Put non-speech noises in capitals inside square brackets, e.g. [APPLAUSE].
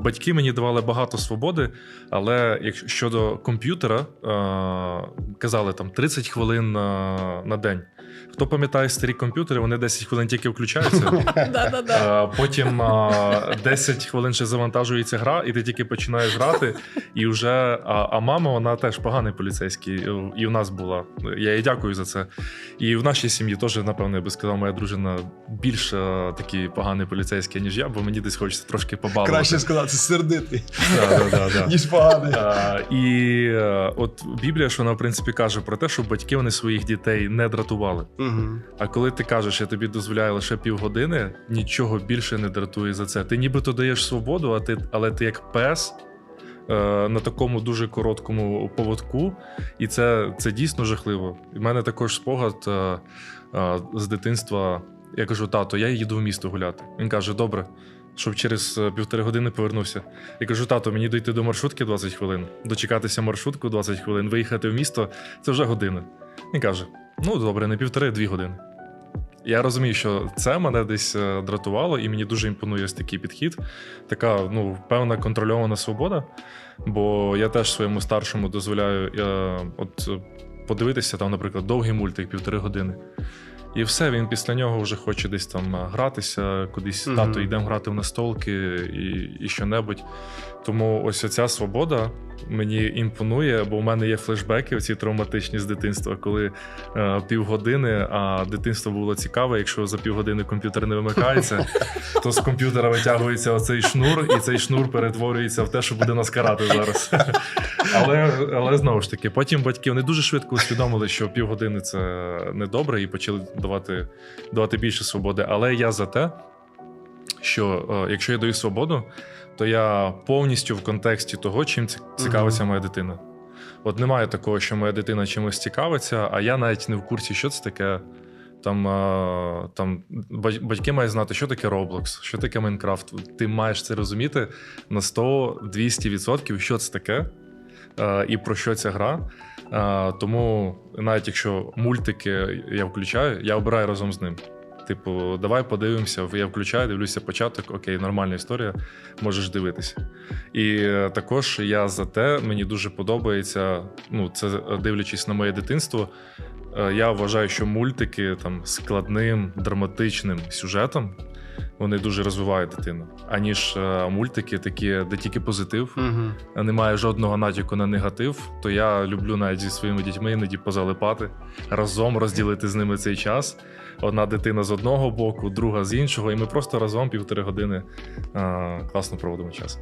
Батьки мені давали багато свободи, але щодо комп'ютера, е, казали там 30 хвилин на, на день. Хто пам'ятає старі комп'ютери, вони 10 хвилин тільки включаються. [LAUGHS] Е, Потім е, 10 хвилин ще завантажується гра, і ти тільки починаєш грати. І вже а, мама, вона теж поганий поліцейський. е, І в нас була. Я їй дякую за це. І в нашій сім'ї теж, напевно, я би сказав, моя дружина більш е, такий поганий поліцейський, ніж я, бо мені десь хочеться трошки побалувати. Краще сказати, сердитий, ніж поганий. Е, І е, от Біблія, що вона в принципі каже про те, що батьки вони своїх дітей не дратували. Угу. А коли ти кажеш, я тобі дозволяю лише півгодини, нічого більше не дратує за це. Ти нібито даєш свободу, а ти, але ти як пес е, на такому дуже короткому поводку, і це, це дійсно жахливо. У мене також спогад а, а, з дитинства. Я кажу, тато, я їду в місто гуляти. Він каже: добре, щоб через е, півтори години повернувся. Я кажу, тато, мені дойти до маршрутки 20 хвилин, дочекатися маршрутку 20 хвилин, виїхати в місто це вже година. Він каже: ну добре, не півтори, дві години. Я розумію, що це мене десь е, дратувало, і мені дуже імпонує ось такий підхід. Така ну, певна контрольована свобода. Бо я теж своєму старшому дозволяю е, от, подивитися, там, наприклад, довгий мультик, півтори години. І все, він після нього вже хоче десь там е, гратися, кудись Мгм. тато йдемо грати в настолки і, і що-небудь. Тому ось оця свобода мені імпонує, бо у мене є флешбеки, оці травматичні з дитинства, коли е, півгодини, а дитинство було цікаве. Якщо за півгодини комп'ютер не вимикається, [LAUGHS] то з комп'ютера витягується оцей шнур, і цей шнур перетворюється в те, що буде нас карати зараз. [LAUGHS] Але, але знову ж таки, потім батьки вони дуже швидко усвідомили, що півгодини це недобре, і почали давати, давати більше свободи. Але я за те, що е, якщо я даю свободу, то я повністю в контексті того, чим цікавиться моя дитина. От немає такого, що моя дитина чимось цікавиться, а я навіть не в курсі, що це таке. Там, е, там батьки мають знати, що таке Roblox, що таке Майнкрафт. Ти маєш це розуміти на 100-200%, що це таке е, і про що ця гра. Е, Тому навіть якщо мультики я включаю, я обираю разом з ним. Типу, давай подивимося. Я включаю, дивлюся початок. Окей, нормальна історія, можеш дивитися. І також я за те, мені дуже подобається. Ну, це дивлячись на моє дитинство. е, Я вважаю, що мультики там складним, драматичним сюжетом вони дуже розвивають дитину. Аніж е, мультики, такі, де тільки позитив, Угу. немає жодного натяку на негатив, то я люблю навіть зі своїми дітьми іноді позалипати, разом розділити з ними цей час. Одна дитина з одного боку, друга з іншого, і ми просто разом півтори години е, класно проводимо час.